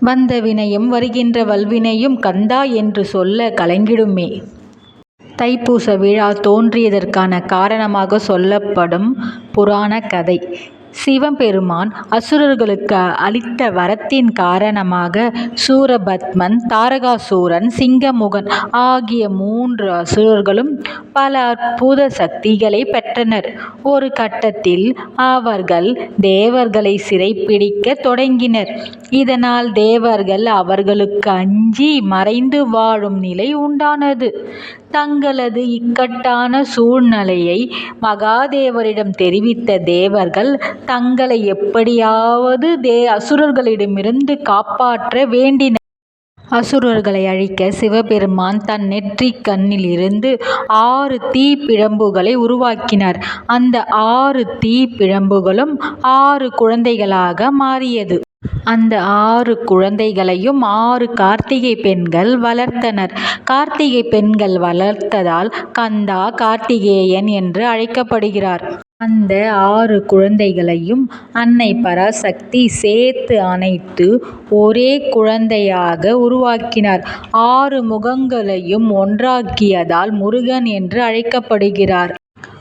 வந்த வினையும் வருகின்ற வல்வினையும் கந்தா என்று சொல்ல கலங்கிடுமே. தைப்பூச விழா தோன்றியதற்கான காரணமாக சொல்லப்படும் புராண கதை சிவபெருமான் அசுரர்களுக்கு அளித்த வரத்தின் காரணமாக சூரபத்மன் தாரகாசூரன் சிங்கமுகன் ஆகிய மூன்று அசுரர்களும் பல அற்புத சக்திகளைப் பெற்றனர். ஒரு கட்டத்தில் அவர்கள் தேவர்களை சிறைப்பிடிக்க தொடங்கினர். இதனால் தேவர்கள் அவர்களுக்கு அஞ்சி மறைந்து வாழும் நிலை உண்டானது. தங்களது இக்கட்டான சூழ்நிலையை மகாதேவரிடம் தெரிவித்த தேவர்கள் தங்களை எப்படியாவது தே அசுரர்களிடமிருந்து காப்பாற்ற வேண்டின அசுரர்களை அழிக்க சிவபெருமான் தன் நெற்றிக் கண்ணில் இருந்து ஆறு தீப்பிழம்புகளை உருவாக்கினார். அந்த ஆறு தீப்பிழம்புகளும் ஆறு குழந்தைகளாக மாறியது. அந்த ஆறு குழந்தைகளையும் ஆறு கார்த்திகைப் பெண்கள் வளர்த்தனர். கார்த்திகைப் பெண்கள் வளர்த்ததால் கந்தா கார்த்திகேயன் என்று அழைக்கப்படுகிறார். அந்த ஆறு குழந்தைகளையும் அன்னை பராசக்தி சேர்த்து அணைத்து ஒரே குழந்தையாக உருவாக்கினார். ஆறு முகங்களையும் ஒன்றாக்கியதால் முருகன் என்று அழைக்கப்படுகிறார்.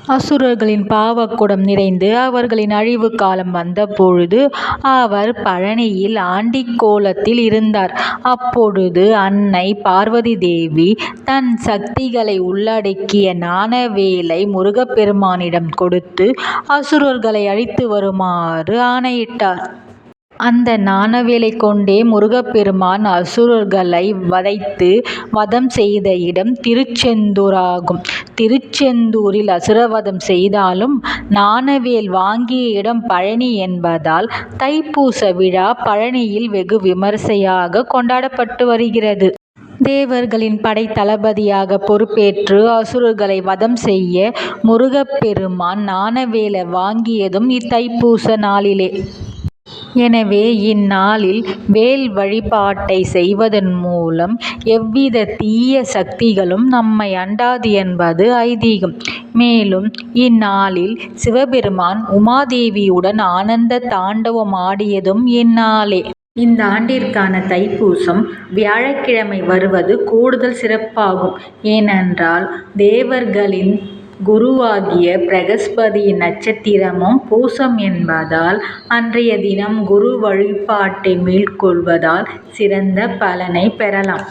அசுரர்களின் பாவக்குடம் நிறைந்து அவர்களின் அழிவு காலம் வந்தபொழுது அவர் பழனியில் ஆண்டிக் கோலத்தில் இருந்தார். அப்பொழுது அன்னை பார்வதி தேவி தன் சக்திகளை உள்ளடக்கிய ஞானவேலை முருகப்பெருமானிடம் கொடுத்து அசுரர்களை அழித்து வருமாறு ஆணையிட்டார். அந்த ஞானவேலை கொண்டே முருகப்பெருமான் அசுரர்களை வதைத்து வதம் செய்த இடம் திருச்செந்தூராகும். திருச்செந்தூரில் அசுரவதம் செய்தாலும் ஞானவேல் வாங்கிய இடம் பழனி என்பதால் தைப்பூச விழா பழனியில் வெகு விமரிசையாக கொண்டாடப்பட்டு வருகிறது. தேவர்களின் படைத்தளபதியாக பொறுப்பேற்று அசுரர்களை வதம் செய்ய முருகப்பெருமான் ஞானவேலை வாங்கியதும் இத்தைப்பூச நாளிலே. எனவே இந்நாளில் வேல் வழிபாட்டை செய்வதன் மூலம் எவ்வித தீய சக்திகளும் நம்மை அண்டாது என்பது ஐதீகம். மேலும் இந்நாளில் சிவபெருமான் உமாதேவியுடன் ஆனந்த தாண்டவம் ஆடியதும் இந்நாளே. இந்த ஆண்டிற்கான தைப்பூசம் வியாழக்கிழமை வருவது கூடுதல் சிறப்பாகும். ஏனென்றால் தேவர்களின் குருவாகிய பிரகஸ்பதியின் நட்சத்திரமும் பூசம் என்பதால் அன்றைய தினம் குரு வழிபாட்டை மேற்கொள்வதால் சிறந்த பலனை பெறலாம்.